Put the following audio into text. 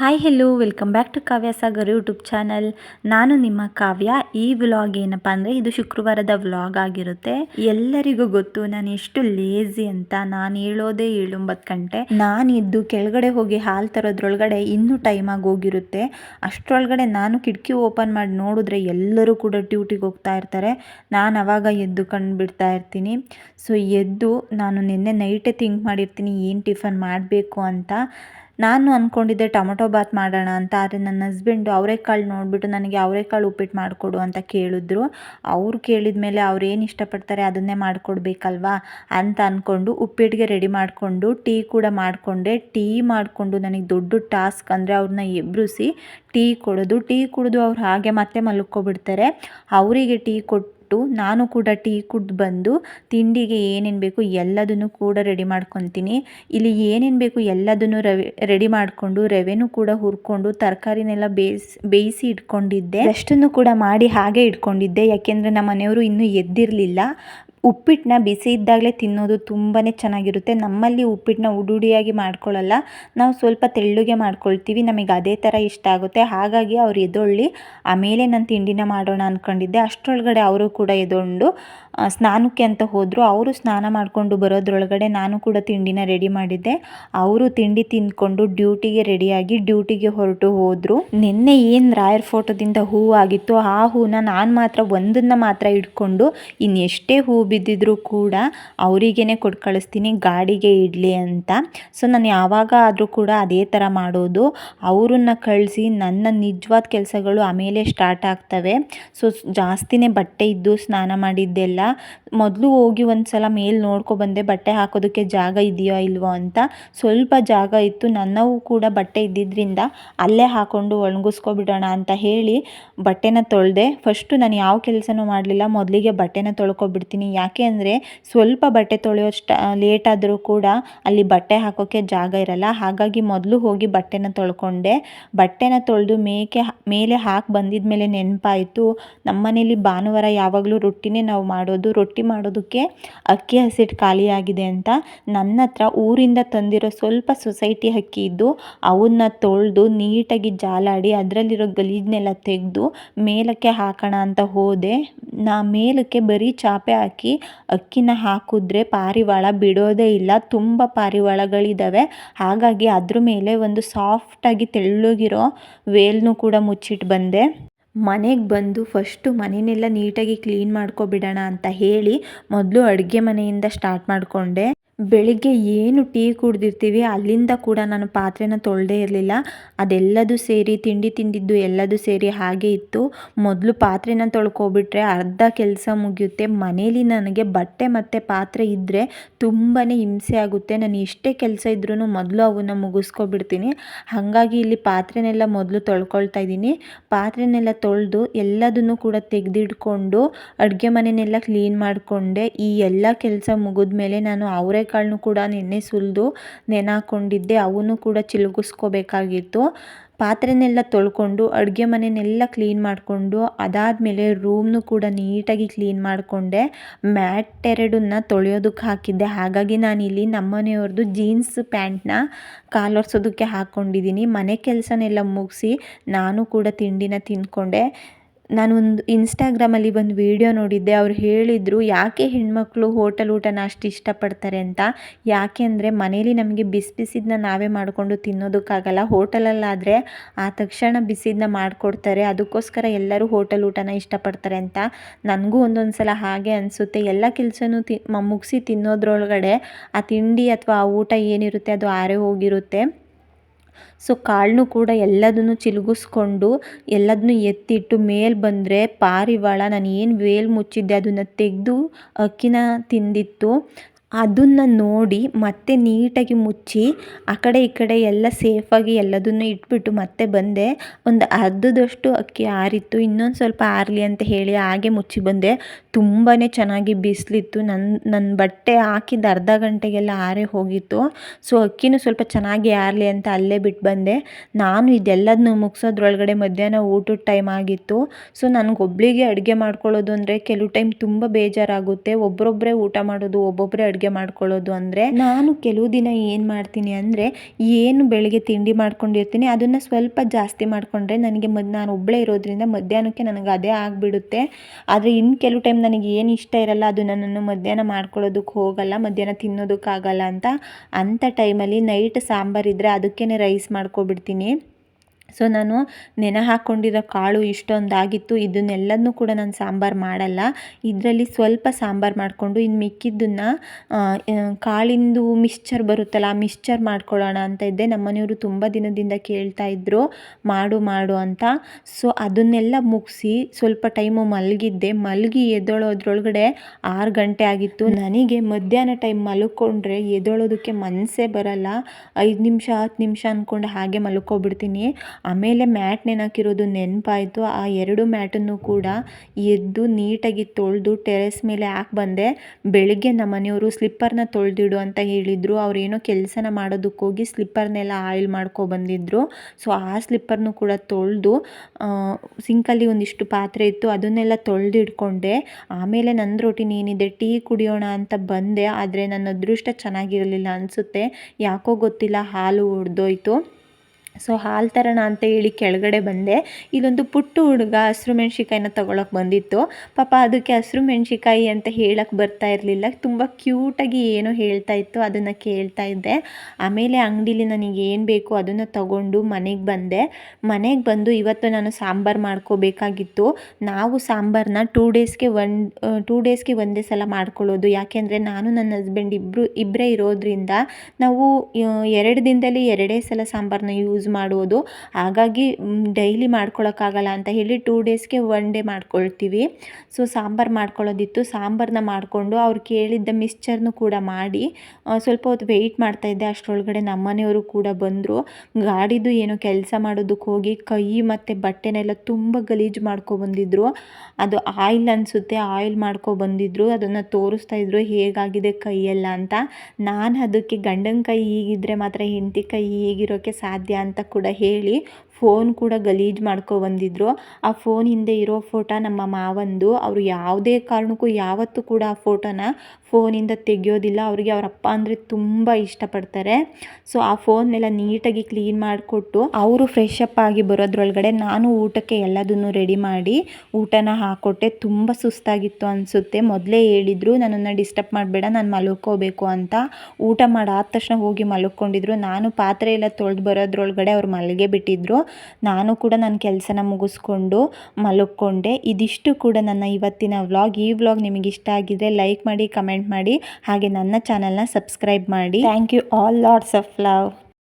Hi hello welcome back to Kavya Sagar YouTube channel ನಾನು ನಿಮ್ಮ ಕಾವ್ಯ. ಈ ವ್ಲಾಗ್ ಏನಪ್ಪ ಅಂದರೆ ಇದು ಶುಕ್ರವಾರದ ವ್ಲಾಗ್ ಆಗಿರುತ್ತೆ. ಎಲ್ಲರಿಗೂ ಗೊತ್ತು ನಾನು ಎಷ್ಟು ಲೇಜಿ ಅಂತ. ನಾನು ಹೇಳೋದೇ ಏಳೊಂಬತ್ತು ಗಂಟೆ. ನಾನು ಇದ್ದು ಕೆಳಗಡೆ ಹೋಗಿ ಹಾಲು ತರೋದ್ರೊಳಗಡೆ ಇನ್ನೂ ಟೈಮ್ ಆಗಿ ಹೋಗಿರುತ್ತೆ. ಅಷ್ಟರೊಳಗಡೆ ನಾನು ಕಿಟಕಿ ಓಪನ್ ಮಾಡಿ ನೋಡಿದ್ರೆ ಎಲ್ಲರೂ ಕೂಡ ಡ್ಯೂಟಿಗೆ ಹೋಗ್ತಾ ಇರ್ತಾರೆ. ನಾನು ಅವಾಗ ಎದ್ದು ಕಂಡುಬಿಡ್ತಾ ಇರ್ತೀನಿ. ಸೊ ಎದ್ದು ನಾನು ನಿನ್ನೆ ನೈಟೇ ಥಿಂಕ್ ಮಾಡಿರ್ತೀನಿ. ಏನು ಟಿಫನ್ ಮಾಡಬೇಕು ಅಂತ. ನಾನು ಅಂದ್ಕೊಂಡಿದ್ದೆ ಟೊಮೊಟೊ ಬಾತ್ ಮಾಡೋಣ ಅಂತ, ಆದರೆ ನನ್ನ ಹಸ್ಬೆಂಡು ಅವರೆಕಾಳು ನೋಡಿಬಿಟ್ಟು ನನಗೆ ಅವರೆಕಾಳು ಉಪ್ಪಿಟ್ಟು ಮಾಡಿಕೊಡು ಅಂತ ಕೇಳಿದ್ರು. ಅವ್ರು ಕೇಳಿದ ಮೇಲೆ ಅವ್ರು ಏನು ಇಷ್ಟಪಡ್ತಾರೆ ಅದನ್ನೇ ಮಾಡಿಕೊಡ್ಬೇಕಲ್ವಾ ಅಂತ ಅಂದ್ಕೊಂಡು ಉಪ್ಪಿಟ್ಟಿಗೆ ರೆಡಿ ಮಾಡಿಕೊಂಡು ಟೀ ಕೂಡ ಮಾಡಿಕೊಂಡೆ. ಟೀ ಮಾಡಿಕೊಂಡು ನನಗೆ ದೊಡ್ಡ ಟಾಸ್ಕ್ ಅಂದರೆ ಅವ್ರನ್ನ ಎಬ್ಬಿಸಿ ಟೀ ಕೊಡೋದು. ಟೀ ಕುಡಿದು ಅವ್ರು ಹಾಗೆ ಮತ್ತೆ ಮಲ್ಕೊಬಿಡ್ತಾರೆ. ಅವರಿಗೆ ಟೀ ಕೊಟ್ಟು ನಾನು ಕೂಡ ಟೀ ಕುಡ್ದು ಬಂದು ತಿಂಡಿಗೆ ಏನೇನು ಬೇಕು ಎಲ್ಲದನ್ನು ಕೂಡ ರೆಡಿ ಮಾಡ್ಕೊತೀನಿ. ಇಲ್ಲಿ ಏನೇನು ಬೇಕು ಎಲ್ಲದನ್ನು ರವೆ, ರೆಡಿ ಮಾಡಿಕೊಂಡು ರವೆನೂ ಕೂಡ ಹುರ್ಕೊಂಡು ತರಕಾರಿನೆಲ್ಲ ಬೇಯಿಸಿ ಬೇಯಿಸಿ ಇಟ್ಕೊಂಡಿದ್ದೆ. ಅಷ್ಟನ್ನು ಕೂಡ ಮಾಡಿ ಹಾಗೆ ಇಟ್ಕೊಂಡಿದ್ದೆ. ಯಾಕೆಂದರೆ ನಮ್ಮ ಮನೆಯವರು ಇನ್ನೂ ಎದ್ದಿರಲಿಲ್ಲ. ಉಪ್ಪಿಟ್ಟನ್ನ ಬಿಸಿ ಇದ್ದಾಗಲೇ ತಿನ್ನೋದು ತುಂಬಾ ಚೆನ್ನಾಗಿರುತ್ತೆ. ನಮ್ಮಲ್ಲಿ ಉಪ್ಪಿಟ್ಟನ್ನ ಉಡುಡಿಯಾಗಿ ಮಾಡ್ಕೊಳ್ಳಲ್ಲ. ನಾವು ಸ್ವಲ್ಪ ತೆಳ್ಳಗೆ ಮಾಡ್ಕೊಳ್ತೀವಿ. ನಮಗೆ ಅದೇ ಥರ ಇಷ್ಟ ಆಗುತ್ತೆ. ಹಾಗಾಗಿ ಅವ್ರು ಎದೊಳ್ಳಿ, ಆಮೇಲೆ ನಾನು ತಿಂಡಿನ ಮಾಡೋಣ ಅಂದ್ಕೊಂಡಿದ್ದೆ ಅಷ್ಟರೊಳಗಡೆ ಅವರು ಕೂಡ ಎದೊಂಡು ಸ್ನಾನಕ್ಕೆ ಅಂತ ಹೋದರು. ಅವರು ಸ್ನಾನ ಮಾಡಿಕೊಂಡು ಬರೋದ್ರೊಳಗಡೆ ನಾನು ಕೂಡ ತಿಂಡಿನ ರೆಡಿ ಮಾಡಿದ್ದೆ. ಅವರು ತಿಂಡಿ ತಿಂದ್ಕೊಂಡು ಡ್ಯೂಟಿಗೆ ರೆಡಿಯಾಗಿ ಡ್ಯೂಟಿಗೆ ಹೊರಟು ಹೋದರು. ನಿನ್ನೆ ಏನು ರಾಯರ್ ಫೋಟೋದಿಂದ ಹೂವು ಆಗಿತ್ತು ಆ ಹೂವನ್ನ ನಾನು ಮಾತ್ರ ಒಂದನ್ನು ಮಾತ್ರ ಇಟ್ಕೊಂಡು ಇನ್ನೆಷ್ಟೇ ಹೂ ಬಿದ್ದಿದ್ರು ಕೂಡ ಅವರಿಗೇ ಕೊಟ್ಟು ಕಳಿಸ್ತೀನಿ, ಗಾಡಿಗೆ ಇಡಲಿ ಅಂತ. ಸೊ ನಾನು ಯಾವಾಗ ಆದರೂ ಕೂಡ ಅದೇ ಥರ ಮಾಡೋದು. ಅವರನ್ನ ಕಳಿಸಿ, ನನ್ನ ನಿಜವಾದ ಕೆಲಸಗಳು ಆಮೇಲೆ ಸ್ಟಾರ್ಟ್ ಆಗ್ತವೆ. ಸೊ ಜಾಸ್ತಿನೇ ಬಟ್ಟೆ ಇದ್ದು ಸ್ನಾನ ಮಾಡಿದ್ದೆಲ್ಲ, ಮೊದಲು ಹೋಗಿ ಒಂದು ಸಲ ಮೇಲೆ ನೋಡ್ಕೊಬಂದೆ ಬಟ್ಟೆ ಹಾಕೋದಕ್ಕೆ ಜಾಗ ಇದೆಯೋ ಇಲ್ವೋ ಅಂತ. ಸ್ವಲ್ಪ ಜಾಗ ಇತ್ತು, ನನ್ನವು ಕೂಡ ಬಟ್ಟೆ ಇದ್ದಿದ್ದರಿಂದ ಅಲ್ಲೇ ಹಾಕ್ಕೊಂಡು ಒಣಗಿಸ್ಕೊಬಿಡೋಣ ಅಂತ ಹೇಳಿ ಬಟ್ಟೆನ ತೊಳೆದೆ ಫಸ್ಟು ನಾನು ಯಾವ ಕೆಲಸನೂ ಮಾಡಲಿಲ್ಲ, ಮೊದಲಿಗೆ ಬಟ್ಟೆನ ತೊಳ್ಕೊಬಿಡ್ತೀನಿ ಯಾಕೆ ಅಂದರೆ ಸ್ವಲ್ಪ ಬಟ್ಟೆ ತೊಳೆಯೋ ಸ್ಟ ಲೇಟ್ ಆದರೂ ಕೂಡ ಅಲ್ಲಿ ಬಟ್ಟೆ ಹಾಕೋಕ್ಕೆ ಜಾಗ ಇರಲ್ಲ. ಹಾಗಾಗಿ ಮೊದಲು ಹೋಗಿ ಬಟ್ಟೆನ ತೊಳ್ಕೊಂಡೆ. ಬಟ್ಟೆನ ತೊಳೆದು ಮೇಕೆ ಮೇಲೆ ಹಾಕಿ ಬಂದಿದ ಮೇಲೆ ನೆನಪಾಯಿತು. ನಮ್ಮ ಮನೇಲಿ ಭಾನುವಾರ ಯಾವಾಗಲೂ ರೊಟ್ಟಿನೇ ನಾವು ಮಾಡೋದು. ರೊಟ್ಟಿ ಮಾಡೋದಕ್ಕೆ ಅಕ್ಕಿ ಹಸಿಟ್ಟು ಖಾಲಿಯಾಗಿದೆ ಅಂತ ನನ್ನ ಹತ್ರ ಊರಿಂದ ತಂದಿರೋ ಸ್ವಲ್ಪ ಸೊಸೈಟಿ ಅಕ್ಕಿ ಇದ್ದು ಅವನ್ನ ತೊಳೆದು ನೀಟಾಗಿ ಜಾಲಾಡಿ ಅದರಲ್ಲಿರೋ ಗಲೀಜನ್ನೆಲ್ಲ ತೆಗೆದು ಮೇಲಕ್ಕೆ ಹಾಕೋಣ ಅಂತ ಹೋದೆ. ನಾ ಮೇಲಕ್ಕೆ ಬರೀ ಚಾಪೆ ಹಾಕಿ ಅಕ್ಕಿನ ಹಾಕಿದ್ರೆ ಪಾರಿವಾಳ ಬಿಡೋದೇ ಇಲ್ಲ. ತುಂಬ ಪಾರಿವಾಳಗಳಿದ್ದಾವೆ ಹಾಗಾಗಿ ಅದ್ರ ಮೇಲೆ ಒಂದು ಸಾಫ್ಟಾಗಿ ತೆಳ್ಳಗಿರೋ ವೇಲ್ನೂ ಕೂಡ ಮುಚ್ಚಿಟ್ಟು ಬಂದೆ. ಮನೆಗೆ ಬಂದು ಫಸ್ಟು ಮನೆಯನ್ನೆಲ್ಲ ನೀಟಾಗಿ ಕ್ಲೀನ್ ಮಾಡ್ಕೊಬಿಡೋಣ ಅಂತ ಹೇಳಿ ಮೊದಲು ಅಡುಗೆ ಮನೆಯಿಂದ ಸ್ಟಾರ್ಟ್ ಮಾಡಿಕೊಂಡೆ. ಬೆಳಿಗ್ಗೆ ಏನು ಟೀ ಕುಡ್ದಿರ್ತೀವಿ, ಅಲ್ಲಿಂದ ಕೂಡ ನಾನು ಪಾತ್ರೆನ ತೊಳೆದೇ ಇರಲಿಲ್ಲ. ಅದೆಲ್ಲದೂ ಸೇರಿ, ತಿಂಡಿ ತಿಂದಿದ್ದು ಎಲ್ಲದೂ ಸೇರಿ ಹಾಗೆ ಇತ್ತು. ಮೊದಲು ಪಾತ್ರೆನ ತೊಳ್ಕೊಬಿಟ್ರೆ ಅರ್ಧ ಕೆಲಸ ಮುಗಿಯುತ್ತೆ. ಮನೇಲಿ ನನಗೆ ಬಟ್ಟೆ ಮತ್ತು ಪಾತ್ರೆ ಇದ್ದರೆ ತುಂಬಾ ಹಿಂಸೆ ಆಗುತ್ತೆ. ನಾನು ಎಷ್ಟೇ ಕೆಲಸ ಇದ್ರೂ ಮೊದಲು ಅವನ್ನ ಮುಗಿಸ್ಕೊಬಿಡ್ತೀನಿ. ಹಾಗಾಗಿ ಇಲ್ಲಿ ಪಾತ್ರೆನೆಲ್ಲ ಮೊದಲು ತೊಳ್ಕೊಳ್ತಾ ಇದ್ದೀನಿ. ಪಾತ್ರೆನೆಲ್ಲ ತೊಳೆದು ಎಲ್ಲದನ್ನು ಕೂಡ ತೆಗೆದಿಟ್ಕೊಂಡು ಅಡುಗೆ ಮನೆಯನ್ನೆಲ್ಲ ಕ್ಲೀನ್ ಮಾಡಿಕೊಂಡೆ. ಈ ಎಲ್ಲ ಕೆಲಸ ಮುಗಿದ್ಮೇಲೆ ನಾನು ಅವರೇ ಕಾಳನ್ನು ಕೂಡ ನಿನ್ನೆ ಸುಲಿದು ನೆನೆ ಅವನ್ನೂ ಅವನು ಕೂಡ ಚಿಲುಗಿಸ್ಕೋಬೇಕಾಗಿತ್ತು ಪಾತ್ರೆನೆಲ್ಲ ತೊಳ್ಕೊಂಡು ಅಡುಗೆ ಮನೆಯನ್ನೆಲ್ಲ ಕ್ಲೀನ್ ಮಾಡಿಕೊಂಡು ಅದಾದಮೇಲೆ ರೂಮ್ನು ಕೂಡ ನೀಟಾಗಿ ಕ್ಲೀನ್ ಮಾಡಿಕೊಂಡೆ. ಮ್ಯಾಟ್ ಎರಡನ್ನ ತೊಳೆಯೋದಕ್ಕೆ ಹಾಕಿದ್ದೆ. ಹಾಗಾಗಿ ನಾನಿಲ್ಲಿ ನಮ್ಮನೆಯವ್ರದ್ದು ಜೀನ್ಸ್ ಪ್ಯಾಂಟ್ನ ಕಾಲೊರ್ಸೋದಕ್ಕೆ ಹಾಕ್ಕೊಂಡಿದ್ದೀನಿ ಮನೆ ಕೆಲಸನೆಲ್ಲ ಮುಗಿಸಿ ನಾನು ಕೂಡ ತಿಂಡಿನ ತಿಂದ್ಕೊಂಡೆ. ನಾನೊಂದು ಇನ್ಸ್ಟಾಗ್ರಾಮಲ್ಲಿ ಒಂದು ವೀಡಿಯೋ ನೋಡಿದ್ದೆ. ಅವ್ರು ಹೇಳಿದರು, ಯಾಕೆ ಹೆಣ್ಮಕ್ಳು ಹೋಟೆಲ್ ಊಟನ ಅಷ್ಟು ಇಷ್ಟಪಡ್ತಾರೆ ಅಂತ? ಯಾಕೆ ಅಂದರೆ ಮನೇಲಿ ನಮಗೆ ಬಿಸಿ ಬಿಸಿದನ್ನ ನಾವೇ ಮಾಡಿಕೊಂಡು ತಿನ್ನೋದಕ್ಕಾಗಲ್ಲ. ಹೋಟೆಲಲ್ಲಾದರೆ ಆ ತಕ್ಷಣ ಬಿಸಿದನ್ನ ಮಾಡಿಕೊಡ್ತಾರೆ. ಅದಕ್ಕೋಸ್ಕರ ಎಲ್ಲರೂ ಹೋಟೆಲ್ ಊಟನ ಇಷ್ಟಪಡ್ತಾರೆ ಅಂತ. ನನಗೂ ಒಂದೊಂದು ಸಲ ಹಾಗೆ ಅನಿಸುತ್ತೆ. ಎಲ್ಲ ಕೆಲಸನೂ ತಿ, ಮುಗಿಸಿ ತಿನ್ನೋದ್ರೊಳಗಡೆ ಆ ತಿಂಡಿ ಅಥವಾ ಆ ಊಟ ಏನಿರುತ್ತೆ ಅದು ಆರೇ ಹೋಗಿರುತ್ತೆ. ಸೊ ಕಾಳನ್ನು ಕೂಡ ಎಲ್ಲದನ್ನು ಚಿಲುಗಿಸ್ಕೊಂಡು, ಎಲ್ಲದನ್ನು ಎತ್ತಿಟ್ಟು ಮೇಲೆ ಬಂದರೆ, ಪಾರಿವಾಳ, ನಾನು ಏನು ವೇಲ್ ಮುಚ್ಚಿದ್ದೆ, ಅದನ್ನು ತೆಗೆದು ಅಕ್ಕಿನ ತಿಂದಿತ್ತು. ಅದನ್ನು ನೋಡಿ ಮತ್ತೆ ನೀಟಾಗಿ ಮುಚ್ಚಿ ಆ ಕಡೆ ಈ ಕಡೆ ಎಲ್ಲ ಸೇಫಾಗಿ ಎಲ್ಲದನ್ನು ಇಟ್ಬಿಟ್ಟು ಮತ್ತೆ ಬಂದೆ. ಒಂದು ಅರ್ಧದಷ್ಟು ಅಕ್ಕಿ ಆರಿತ್ತು, ಇನ್ನೊಂದು ಸ್ವಲ್ಪ ಆರಲಿ ಅಂತ ಹೇಳಿ ಹಾಗೆ ಮುಚ್ಚಿ ಬಂದೆ. ತುಂಬಾ ಚೆನ್ನಾಗಿ ಬಿಸಿಲಿತ್ತು. ನನ್ನ ನನ್ನ ಬಟ್ಟೆ ಹಾಕಿದ ಅರ್ಧ ಗಂಟೆಗೆಲ್ಲ ಆರೇ ಹೋಗಿತ್ತು. ಸೊ ಅಕ್ಕಿನೂ ಸ್ವಲ್ಪ ಚೆನ್ನಾಗಿ ಆರಲಿ ಅಂತ ಅಲ್ಲೇ ಬಿಟ್ಟು ಬಂದೆ. ನಾನು ಇದೆಲ್ಲದನ್ನು ಮುಗಿಸೋದ್ರೊಳಗಡೆ ಮಧ್ಯಾಹ್ನ ಊಟದ ಟೈಮ್ ಆಗಿತ್ತು. ಸೊ ನನಗೊಬ್ಳಿಗೆ ಅಡುಗೆ ಮಾಡ್ಕೊಳ್ಳೋದು ಅಂದರೆ ಕೆಲವು ಟೈಮ್ ತುಂಬ ಬೇಜಾರಾಗುತ್ತೆ. ಒಬ್ಬರೊಬ್ಬರೇ ಊಟ ಮಾಡೋದು ಒಬ್ಬೊಬ್ಬರೇ ಅಡುಗೆ ಅಡುಗೆ ಮಾಡ್ಕೊಳ್ಳೋದು ಅಂದರೆ ನಾನು ಕೆಲವು ದಿನ ಏನು ಮಾಡ್ತೀನಿ ಅಂದರೆ ಏನು ಬೆಳಗ್ಗೆ ತಿಂಡಿ ಮಾಡ್ಕೊಂಡಿರ್ತೀನಿ, ಅದನ್ನು ಸ್ವಲ್ಪ ಜಾಸ್ತಿ ಮಾಡಿಕೊಂಡ್ರೆ ನನಗೆ ಮದ್ ನಾನು ಒಬ್ಬಳೇ ಇರೋದ್ರಿಂದ ಮಧ್ಯಾಹ್ನಕ್ಕೆ ನನಗೆ ಅದೇ ಆಗಿಬಿಡುತ್ತೆ. ಆದರೆ ಇನ್ನು ಕೆಲವು ಟೈಮ್ ನನಗೆ ಏನು ಇಷ್ಟ ಇರಲ್ಲ, ಅದು ನನ್ನನ್ನು ಮಧ್ಯಾಹ್ನ ಮಾಡ್ಕೊಳ್ಳೋದಕ್ಕೆ ಹೋಗಲ್ಲ, ಮಧ್ಯಾಹ್ನ ತಿನ್ನೋದಕ್ಕಾಗಲ್ಲ ಅಂತ ಅಂಥ ಟೈಮಲ್ಲಿ ನೈಟ್ ಸಾಂಬಾರಿದ್ದರೆ ಅದಕ್ಕೇ ರೈಸ್ ಮಾಡ್ಕೊಬಿಡ್ತೀನಿ. ಸೊ ನಾನು ನೆನೆ ಹಾಕ್ಕೊಂಡಿರೋ ಕಾಳು ಇಷ್ಟೊಂದಾಗಿತ್ತು. ಇದನ್ನೆಲ್ಲದನ್ನೂ ಕೂಡ ನಾನು ಸಾಂಬಾರು ಮಾಡಲ್ಲ. ಇದರಲ್ಲಿ ಸ್ವಲ್ಪ ಸಾಂಬಾರು ಮಾಡಿಕೊಂಡು ಇನ್ನು ಮಿಕ್ಕಿದ್ದನ್ನು ಕಾಳಿಂದು ಮಿಕ್ಸ್ಚರ್ ಬರುತ್ತಲ್ಲ, ಆ ಮಿಕ್ಸ್ಚರ್ ಮಾಡ್ಕೊಳ್ಳೋಣ ಅಂತ ಇದ್ದೆ. ನಮ್ಮ ಮನೆಯವರು ತುಂಬ ದಿನದಿಂದ ಕೇಳ್ತಾ ಇದ್ದರು ಮಾಡು ಮಾಡು ಅಂತ. ಸೊ ಅದನ್ನೆಲ್ಲ ಮುಗಿಸಿ ಸ್ವಲ್ಪ ಟೈಮು ಮಲಗಿದ್ದೆ. ಮಲಗಿ ಎದ್ದೊಳೋದ್ರೊಳಗಡೆ ಆರು ಗಂಟೆ ಆಗಿತ್ತು. ನನಗೆ ಮಧ್ಯಾಹ್ನ ಟೈಮ್ ಮಲ್ಕೊಂಡ್ರೆ ಎದ್ದೊಳೋದಕ್ಕೆ ಮನಸ್ಸೇ ಬರಲ್ಲ. ಐದು ನಿಮಿಷ, ಹತ್ತು ನಿಮಿಷ ಅಂದ್ಕೊಂಡು ಹಾಗೆ ಮಲ್ಕೊಬಿಡ್ತೀನಿ. ಆಮೇಲೆ ಮ್ಯಾಟ್ ನೆನಕಿರೋದು ನೆನಪಾಯಿತು. ಆ ಎರಡು ಮ್ಯಾಟನ್ನು ಕೂಡ ಎದ್ದು ನೀಟಾಗಿ ತೊಳೆದು ಟೆರೆಸ್ ಮೇಲೆ ಹಾಕಿ ಬಂದೆ. ಬೆಳಗ್ಗೆ ನಮ್ಮ ಮನೆಯವರು ಸ್ಲಿಪ್ಪರ್ನ ತೊಳೆದಿಡು ಅಂತ ಹೇಳಿದರು. ಏನೋ ಕೆಲಸನ ಮಾಡೋದಕ್ಕೋಗಿ ಸ್ಲಿಪ್ಪರ್ನೆಲ್ಲ ಆಯಿಲ್ ಮಾಡ್ಕೊ ಬಂದಿದ್ದರು ಸೊ, ಆ ಸ್ಲಿಪ್ಪರ್ನು ಕೂಡ ತೊಳೆದು ಸಿಂಕಲ್ಲಿ ಒಂದಿಷ್ಟು ಪಾತ್ರೆ ಇತ್ತು. ಅದನ್ನೆಲ್ಲ ತೊಳೆದಿಟ್ಕೊಂಡೆ ಆಮೇಲೆ ನನ್ನ ರೊಟೀನ್ ಏನಿದೆ, ಟೀ ಕುಡಿಯೋಣ ಅಂತ ಬಂದೆ. ಆದರೆ ನನ್ನ ಅದೃಷ್ಟ ಚೆನ್ನಾಗಿರಲಿಲ್ಲ ಅನಿಸುತ್ತೆ. ಯಾಕೋ ಗೊತ್ತಿಲ್ಲ, ಹಾಲು ಒಡೆದೋಯ್ತು ಸೊ ಹಾಲು ತರೋಣ ಅಂತ ಹೇಳಿ ಕೆಳಗಡೆ ಬಂದೆ. ಇಲ್ಲೊಂದು ಪುಟ್ಟು ಹುಡುಗ ಹಸಿರು ಮೆಣ್ಸಿಕಾಯಿನ ತೊಗೊಳಕ್ಕೆ ಬಂದಿತ್ತು. ಪಾಪ ಅದಕ್ಕೆ ಹಸಿರು ಮೆಣ್ಸಿಕಾಯಿ ಅಂತ ಹೇಳಕ್ಕೆ ಬರ್ತಾ ಇರಲಿಲ್ಲ. ತುಂಬ ಕ್ಯೂಟಾಗಿ ಏನೋ ಹೇಳ್ತಾ ಇತ್ತು, ಅದನ್ನು ಕೇಳ್ತಾ ಇದ್ದೆ. ಆಮೇಲೆ ಅಂಗಡೀಲಿ ನನಗೆ ಏನು ಬೇಕು ಅದನ್ನು ತಗೊಂಡು ಮನೆಗೆ ಬಂದೆ. ಮನೆಗೆ ಬಂದು ಇವತ್ತು ನಾನು ಸಾಂಬಾರು ಮಾಡ್ಕೋಬೇಕಾಗಿತ್ತು. ನಾವು ಸಾಂಬಾರನ್ನ ಟೂ ಡೇಸ್ಗೆ ಒನ್ ಟೂ ಡೇಸ್ಗೆ ಒಂದೇ ಸಲ ಮಾಡ್ಕೊಳ್ಳೋದು. ಯಾಕೆಂದರೆ ನಾನು ನನ್ನ ಹಸ್ಬೆಂಡ್ ಇಬ್ಬರು ಇಬ್ಬರೇ ಇರೋದ್ರಿಂದ ನಾವು, ಎರಡು ದಿನದಲ್ಲಿ ಎರಡೇ ಸಲ ಸಾಂಬಾರನ್ನ ಯೂಸ್ ಮಾಡುವುದು. ಹಾಗಾಗಿ ಡೈಲಿ ಮಾಡ್ಕೊಳ್ಳೋಕ್ಕಾಗಲ್ಲ ಅಂತ ಹೇಳಿ ಟೂ ಡೇಸ್ಗೆ ಒನ್ ಡೇ ಮಾಡ್ಕೊಳ್ತೀವಿ. ಸೊ ಸಾಂಬಾರು ಮಾಡ್ಕೊಳ್ಳೋದಿತ್ತು. ಸಾಂಬಾರನ್ನ ಮಾಡಿಕೊಂಡು ಅವ್ರು ಕೇಳಿದ್ದ ಮಿಕ್ಸ್ಚರ್ನು ಕೂಡ ಮಾಡಿ ಸ್ವಲ್ಪ ಹೊತ್ತು ವೆಯ್ಟ್ ಮಾಡ್ತಾಯಿದ್ದೆ ಅಷ್ಟರೊಳಗಡೆ ನಮ್ಮ ಮನೆಯವರು ಕೂಡ ಬಂದರು. ಗಾಡಿದು ಏನೋ ಕೆಲಸ ಮಾಡೋದಕ್ಕೆ ಹೋಗಿ ಕೈ ಮತ್ತು ಬಟ್ಟೆನೆಲ್ಲ ತುಂಬ ಗಲೀಜು ಮಾಡ್ಕೊಬಂದಿದ್ರು ಅದು ಆಯಿಲ್ ಅನಿಸುತ್ತೆ. ಆಯಿಲ್ ಮಾಡ್ಕೊಬಂದಿದ್ರು ಅದನ್ನು ತೋರಿಸ್ತಾ ಇದ್ರು. ಹೇಗಾಗಿದೆ ಕೈಯೆಲ್ಲ ಅಂತ. ನಾನು ಅದಕ್ಕೆ ಗಂಡನ ಕೈ ಹೀಗಿದ್ರೆ ಮಾತ್ರ ಹೆಂಡತಿ ಕೈ ಹೀಗಿರೋಕ್ಕೆ ಸಾಧ್ಯ ಅಂತ ಕೂಡ ಹೇಳಿ ಫೋನ್ ಕೂಡ ಗಲೀಜು ಬಂದಿದ್ರು. ಆ ಫೋನ್ ಹಿಂದೆ ಇರೋ ಫೋಟೋ ನಮ್ಮ ಮಾವಂದು. ಅವರು ಯಾವುದೇ ಕಾರಣಕ್ಕೂ ಯಾವತ್ತೂ ಕೂಡ ಆ ಫೋಟೋನ ಫೋನಿಂದ ತೆಗೆಯೋದಿಲ್ಲ. ಅವರಿಗೆ ಅವ್ರ ಅಪ್ಪ ಅಂದರೆ ತುಂಬ ಇಷ್ಟಪಡ್ತಾರೆ. ಸೊ ಆ ಫೋನ್ನೆಲ್ಲ ನೀಟಾಗಿ ಕ್ಲೀನ್ ಮಾಡಿಕೊಟ್ಟು ಅವರು ಫ್ರೆಶ್ ಅಪ್ ಆಗಿ ಬರೋದ್ರೊಳಗಡೆ ನಾನು ಊಟಕ್ಕೆ ಎಲ್ಲದನ್ನು ರೆಡಿ ಮಾಡಿ ಊಟನ ಹಾಕೊಟ್ಟೆ. ತುಂಬ ಸುಸ್ತಾಗಿತ್ತು ಅನಿಸುತ್ತೆ. ಮೊದಲೇ ಹೇಳಿದ್ರು, ನನ್ನನ್ನು ಡಿಸ್ಟರ್ಬ್ ಮಾಡಬೇಡ, ನಾನು ಮಲ್ಕೋಬೇಕು ಅಂತ. ಊಟ ಮಾಡಾದ ತಕ್ಷಣ ಹೋಗಿ ಮಲ್ಕೊಂಡಿದ್ರು. ನಾನು ಪಾತ್ರೆ ಎಲ್ಲ ತೊಳೆದು ಬರೋದ್ರೊಳಗಡೆ ಅವ್ರು ಮಲಗೆ ಬಿಟ್ಟಿದ್ರು. ನಾನು ಕೂಡ ನನ್ನ ಕೆಲಸನ ಮುಗಿಸ್ಕೊಂಡು ಮಲಗ್ಕೊಂಡೆ. ಇದಿಷ್ಟು ಕೂಡ ನನ್ನ ಇವತ್ತಿನ ವ್ಲಾಗ್. ಈ ವ್ಲಾಗ್ ನಿಮಗೆ ಇಷ್ಟ ಆಗಿದ್ರೆ ಲೈಕ್ ಮಾಡಿ, ಕಮೆಂಟ್ ಮಾಡಿ, ಹಾಗೆ ನನ್ನ ಚಾನಲ್ನ ಸಬ್ಸ್ಕ್ರೈಬ್ ಮಾಡಿ. Thank you all lots of love